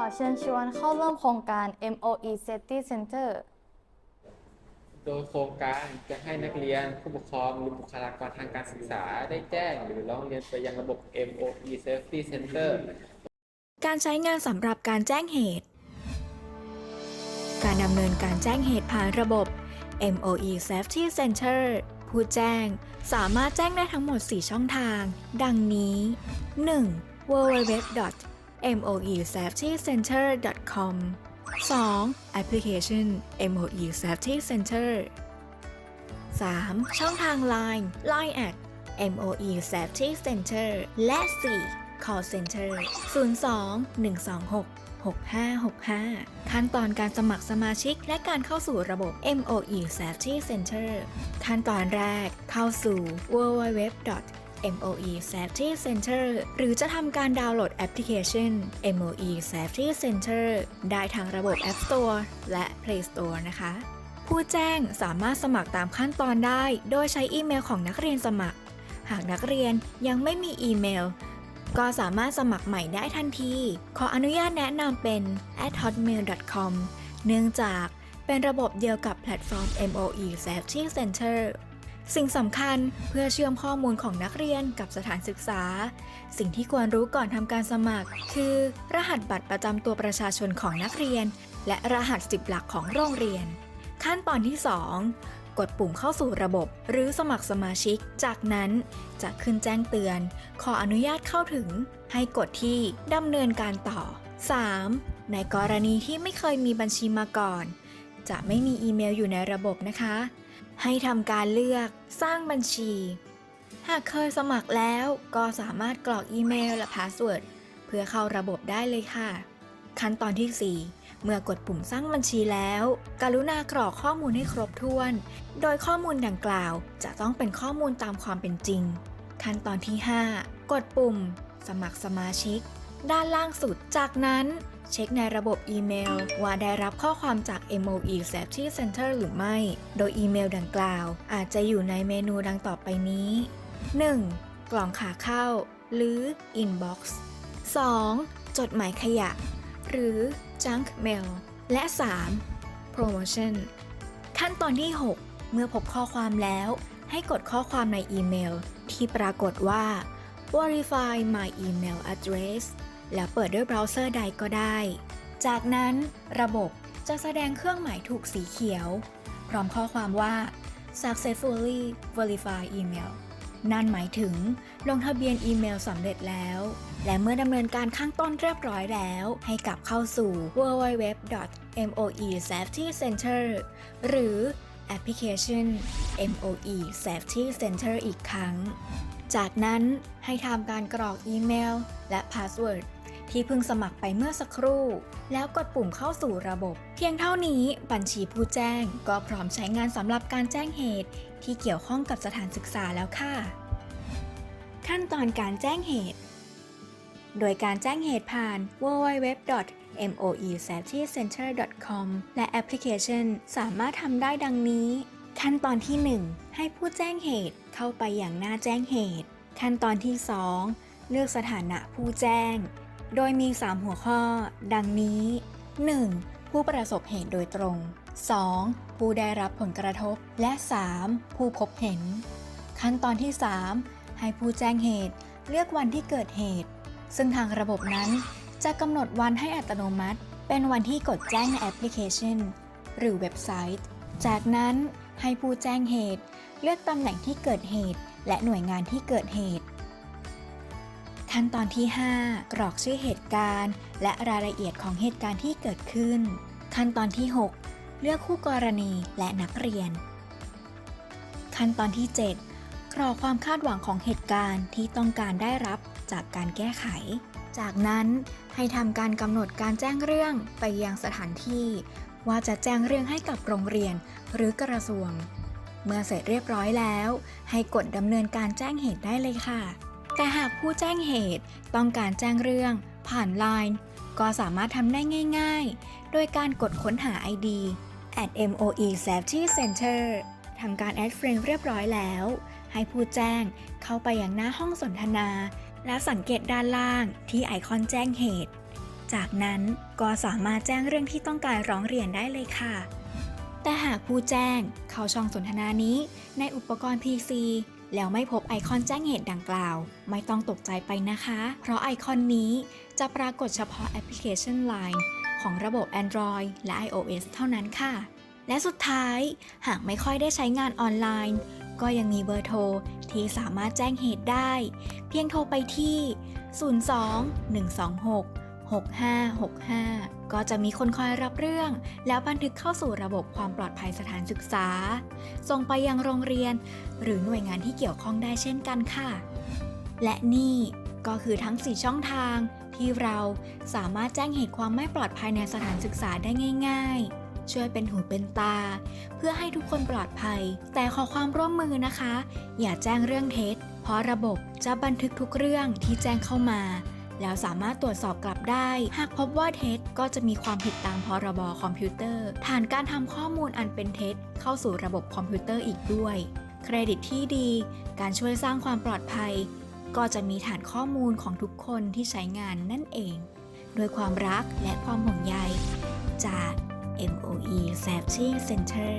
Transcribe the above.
อเชิญชวนเข้าร่วมโครงการ MOE Safety Center โดยโครงการจะให้นักเรียนผู้ปกครองหรือบุคลากรทางการศึกษาได้แจ้งหรือร้องเรียนไปยังระบบ MOE Safety Center การใช้งานสำหรับการแจ้งเหตุ การดำเนินการแจ้งเหตุผ่านระบบ MOE Safety Center ผู้แจ้งสามารถแจ้งได้ทั้งหมด 4 ช่องทาง ดังนี้ 1. MOE Safety Center. com 2. แอปพลิเคชัน MOE Safety Center 3. ช่องทาง Line Line at MOE Safety Center และ 4. Call Center 02 126 6565 ขั้นตอนการสมัครสมาชิกและการเข้าสู่ระบบ MOE Safety Center ขั้นตอนแรกเข้าสู่ www MOE Safety Center หรือจะทำการดาวน์โหลดแอปพลิเคชัน MOE Safety Center ได้ทางระบบ App Store และ Play Store นะคะ ผู้แจ้งสามารถสมัครตามขั้นตอนได้ โดยใช้อีเมลของนักเรียนสมัคร หากนักเรียนยังไม่มีอีเมล ก็สามารถสมัครใหม่ได้ทันที ขออนุญาตแนะนำเป็น hotmail.com เนื่องจากเป็นระบบเดียวกับแพลตฟอร์ม MOE Safety Center สิ่งสำคัญเพื่อเชื่อมข้อมูลของนักเรียนกับสถานศึกษา สิ่งที่ควรรู้ก่อนทำการสมัคร คือ รหัสบัตรประจำตัวประชาชนของนักเรียน และรหัส10หลักของโรงเรียน ขั้นตอนที่ 2 กดปุ่มเข้าสู่ระบบ หรือสมัครสมาชิก จากนั้นจะขึ้นแจ้งเตือน ขออนุญาตเข้าถึง ให้กดที่ดำเนินการต่อ 3. ในกรณีที่ไม่เคยมีบัญชีมาก่อน จะไม่มีอีเมลอยู่ในระบบนะคะ ให้ทำการเลือกสร้างบัญชี หากเคยสมัครแล้วก็สามารถกรอกอีเมลและพาสเวิร์ดเพื่อเข้าระบบได้เลยค่ะ ขั้นตอนที่ 4 เมื่อกดปุ่มสร้างบัญชีแล้ว กรุณากรอกข้อมูลให้ครบถ้วน โดยข้อมูลดังกล่าวจะต้องเป็นข้อมูลตามความเป็นจริง ขั้นตอนที่ 5 กดปุ่ม สมัครสมาชิก ด้านล่างสุดจากนั้น เช็คในระบบอีเมล ว่าได้รับข้อความจาก MOE Safety Center หรือไม่ โดยอีเมลดังกล่าว อาจจะอยู่ในเมนูดังต่อไปนี้ 1. กล่องขาเข้า หรือ Inbox 2. จดหมายขยะ หรือ Junk Mail และ 3. Promotion ขั้นตอนที่ 6 เมื่อพบข้อความแล้ว ให้กดข้อความในอีเมล ที่ปรากฏว่า verify my email address แล้วเปิดด้วยเบราว์เซอร์ใดก็ได้ จากนั้นระบบจะแสดงเครื่องหมายถูกสีเขียว พร้อมข้อความว่า successfully verify email นั่นหมายถึงลงทะเบียนอีเมลสำเร็จแล้ว และเมื่อดำเนินการข้างต้นเรียบร้อยแล้ว ให้กลับเข้าสู่ www.moesafetycenter หรือแอปพลิเคชัน MOE Safety Center อีกครั้ง จากนั้นให้ทำการกรอกอีเมล และพาสเวิร์ดที่เพิ่งสมัครไปเมื่อสักครู่ แล้วกดปุ่มเข้าสู่ระบบ เพียงเท่านี้บัญชีผู้แจ้งก็พร้อมใช้งานสำหรับการแจ้งเหตุ ที่เกี่ยวข้องกับสถานศึกษาแล้วค่ะ ขั้นตอนการแจ้งเหตุ โดยการแจ้งเหตุผ่าน www.moesafetycenter.com และแอปพลิเคชัน สามารถทำได้ดังนี้ ขั้นตอนที่ 1 ให้ผู้แจ้งเหตุเข้าไปอย่างหน้าแจ้งเหตุ ขั้นตอนที่ 2 เลือกสถานะผู้แจ้ง โดยมี 3 หัวข้อ ดังนี้ 1. ผู้ประสบเหตุโดยตรง 2. ผู้ได้รับผลกระทบ และ 3. ผู้พบเห็น ขั้นตอนที่ 3 ให้ผู้แจ้งเหตุเลือกวันที่เกิดเหตุ ซึ่งทางระบบนั้นจะกำหนดวันให้อัตโนมัติ เป็นวันที่กดแจ้งในแอปพลิเคชัน หรือเว็บไซต์ จากนั้น ให้ผู้แจ้งเหตุ เลือกตำแหน่งที่เกิดเหตุ และหน่วยงานที่เกิดเหตุ ขั้นตอนที่ 5 กรอกชื่อเหตุการณ์ และรายละเอียดของเหตุการณ์ที่เกิดขึ้น ขั้นตอนที่ 6 เลือกคู่กรณีและนักเรียน ขั้นตอนที่ 7 กรอกความคาดหวังของเหตุการณ์ที่ต้องการได้รับจากการแก้ไข จากนั้นให้ทำการกำหนดการแจ้งเรื่องไปยังสถานที่ ว่าจะแจ้งเรื่องให้กับโรงเรียนหรือกระทรวง เมื่อเสร็จเรียบร้อยแล้ว ให้กดดำเนินการแจ้งเหตุได้เลยค่ะ แต่หากผู้แจ้งเหตุต้องการแจ้งเรื่อง ผ่าน Line ก็สามารถทำได้ง่าย ๆ โดยการกดค้นหา ID at MOE Safety Center ทำการ add friend เรียบร้อยแล้ว ให้ผู้แจ้งเข้าไปยังหน้าห้องสนทนา และสังเกตด้านล่างที่ไอคอนแจ้งเหตุ จากนั้นก็สามารถแจ้งเรื่องที่ต้องการร้องเรียนได้เลยค่ะ แต่หากผู้แจ้งเข้าช่องสนทนานี้ ในอุปกรณ์ PC แล้วไม่พบไอคอนแจ้งเหตุดังกล่าว ไม่ต้องตกใจไปนะคะ เพราะไอคอนนี้จะปรากฏเฉพาะแอปพลิเคชัน Line ของระบบ Android และ iOS เท่านั้นค่ะ และสุดท้ายหากไม่ค่อยได้ใช้งานออนไลน์ ก็ยังมีเบอร์โทรที่สามารถแจ้งเหตุได้ เพียงโทรไปที่ 02 126 6565 ก็จะมีคนคอยรับเรื่อง แล้วบันทึกเข้าสู่ระบบความปลอดภัยสถานศึกษา ส่งไปยังโรงเรียน หรือหน่วยงานที่เกี่ยวข้องได้เช่นกันค่ะ และนี่ก็คือทั้ง 4 ช่องทางที่เราสามารถแจ้งเหตุความไม่ปลอดภัยในสถานศึกษาได้ง่าย ๆ ช่วยเป็นหูเป็นตา เพื่อให้ทุกคนปลอดภัย แต่ขอความร่วมมือนะคะ อย่าแจ้งเรื่องเท็จ เพราะระบบจะบันทึกทุกเรื่องที่แจ้งเข้ามา แล้วสามารถตรวจสอบกลับได้ หากพบว่าเท็จก็จะมีความผิดตามพรบคอมพิวเตอร์ ฐานการทำข้อมูลอันเป็นเท็จ เข้าสู่ระบบคอมพิวเตอร์อีกด้วย เครดิตที่ดี การช่วยสร้างความปลอดภัย ก็จะมีฐานข้อมูลของทุกคนที่ใช้งานนั่นเองด้วยความรักและความห่วงใยจาก MOE Safety Center